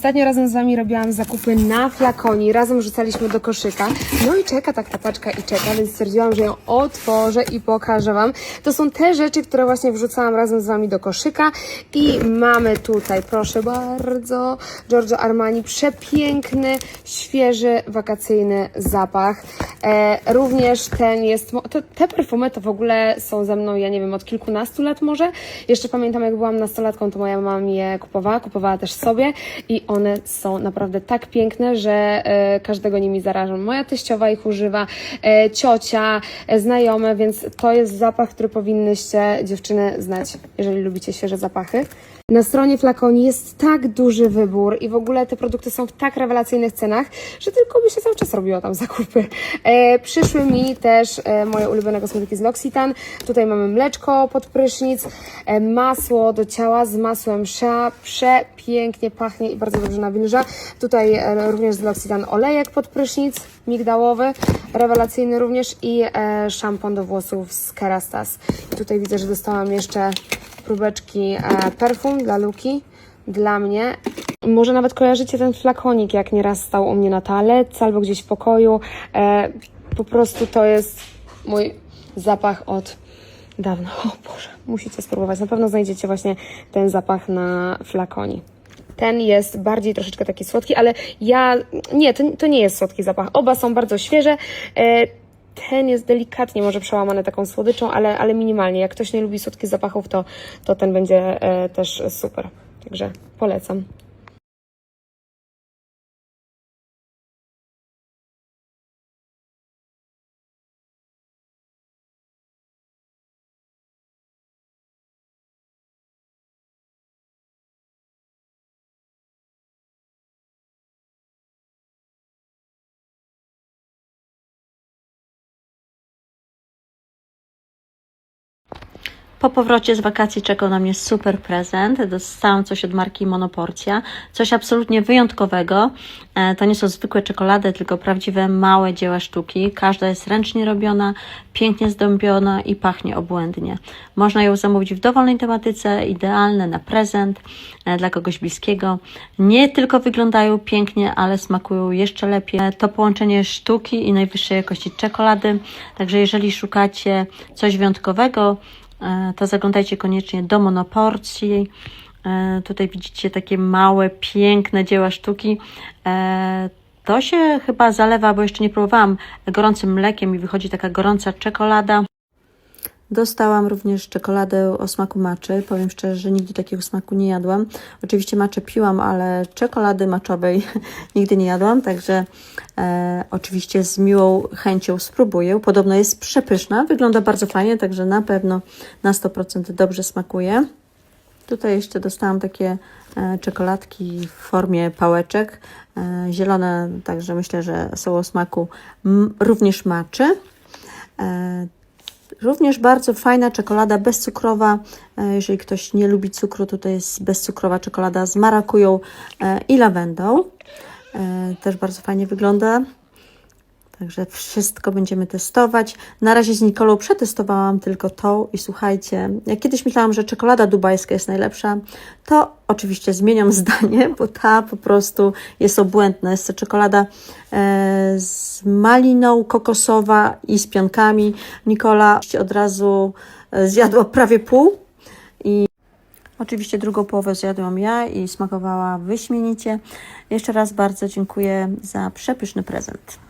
Ostatnio razem z Wami robiłam zakupy na flakoni, razem rzucaliśmy do koszyka. No i czeka tak ta paczka i czeka, więc stwierdziłam, że ją otworzę i pokażę Wam. To są te rzeczy, które właśnie wrzucałam razem z Wami do koszyka i mamy tutaj, proszę bardzo, Giorgio Armani, przepiękny, świeży, wakacyjny zapach. E, również ten jest, to, te perfumy to w ogóle są ze mną, ja nie wiem, od kilkunastu lat może. Jeszcze pamiętam, jak byłam nastolatką, to moja mama je kupowała, kupowała też sobie i one są naprawdę tak piękne, że e, każdego nimi zarażam. Moja teściowa ich używa, e, ciocia, e, znajome, więc to jest zapach, który powinnyście dziewczyny znać, jeżeli lubicie świeże zapachy. Na stronie Flakoni jest tak duży wybór i w ogóle te produkty są w tak rewelacyjnych cenach, że tylko by się cały czas robiło tam zakupy. E, przyszły mi też e, moje ulubione kosmetyki z L'Occitane. Tutaj mamy mleczko pod prysznic, e, masło do ciała z masłem Shea. Przepięknie pachnie i bardzo dobrze nawilża. Tutaj e, również z L'Occitane olejek pod prysznic, migdałowy, rewelacyjny również i e, szampon do włosów z Kerastas. I tutaj widzę, że dostałam jeszcze próbeczki e, perfum dla Luki, dla mnie. Może nawet kojarzycie ten flakonik, jak nieraz stał u mnie na toaletce albo gdzieś w pokoju. E, po prostu to jest mój zapach od dawna. O Boże, musicie spróbować. Na pewno znajdziecie właśnie ten zapach na flakoni. Ten jest bardziej troszeczkę taki słodki, ale ja. Nie, to, to nie jest słodki zapach. Oba są bardzo świeże. Ten jest delikatnie może przełamany taką słodyczą, ale, ale minimalnie. Jak ktoś nie lubi słodkich zapachów, to, to ten będzie e, też super. Także polecam. Po powrocie z wakacji czekał na mnie super prezent. Dostałam coś od marki Monoporcja, coś absolutnie wyjątkowego. E, To nie są zwykłe czekolady, tylko prawdziwe małe dzieła sztuki. Każda jest ręcznie robiona, pięknie zdąbiona i pachnie obłędnie. Można ją zamówić w dowolnej tematyce, idealne na prezent e, dla kogoś bliskiego. Nie tylko wyglądają pięknie, ale smakują jeszcze lepiej. E, To połączenie sztuki i najwyższej jakości czekolady. Także jeżeli szukacie coś wyjątkowego, to zaglądajcie koniecznie do monoporcji. E, Tutaj widzicie takie małe, piękne dzieła sztuki. E, To się chyba zalewa, bo jeszcze nie próbowałam gorącym mlekiem i wychodzi taka gorąca czekolada. Dostałam również czekoladę o smaku maczy. Powiem szczerze, że nigdy takiego smaku nie jadłam. Oczywiście maczę piłam, ale czekolady maczowej nigdy nie jadłam, także e, oczywiście z miłą chęcią spróbuję. Podobno jest przepyszna, wygląda bardzo fajnie, także na pewno na 100% dobrze smakuje. Tutaj jeszcze dostałam takie e, czekoladki w formie pałeczek. E, zielone, także myślę, że są o smaku również maczy. Również bardzo fajna czekolada bezcukrowa. E, Jeżeli ktoś nie lubi cukru, to jest bezcukrowa czekolada z marakują e, i lawendą. E, Też bardzo fajnie wygląda. Także wszystko będziemy testować. Na razie z Nikolą przetestowałam tylko tą i słuchajcie, jak kiedyś myślałam, że czekolada dubajska jest najlepsza, to oczywiście zmieniam zdanie, bo ta po prostu jest obłędna. Jest to czekolada e, z maliną kokosowa i z pionkami. Nikola od razu e, zjadła prawie pół i Oczywiście drugą połowę zjadłam ja i smakowała wyśmienicie. Jeszcze raz bardzo dziękuję za przepyszny prezent.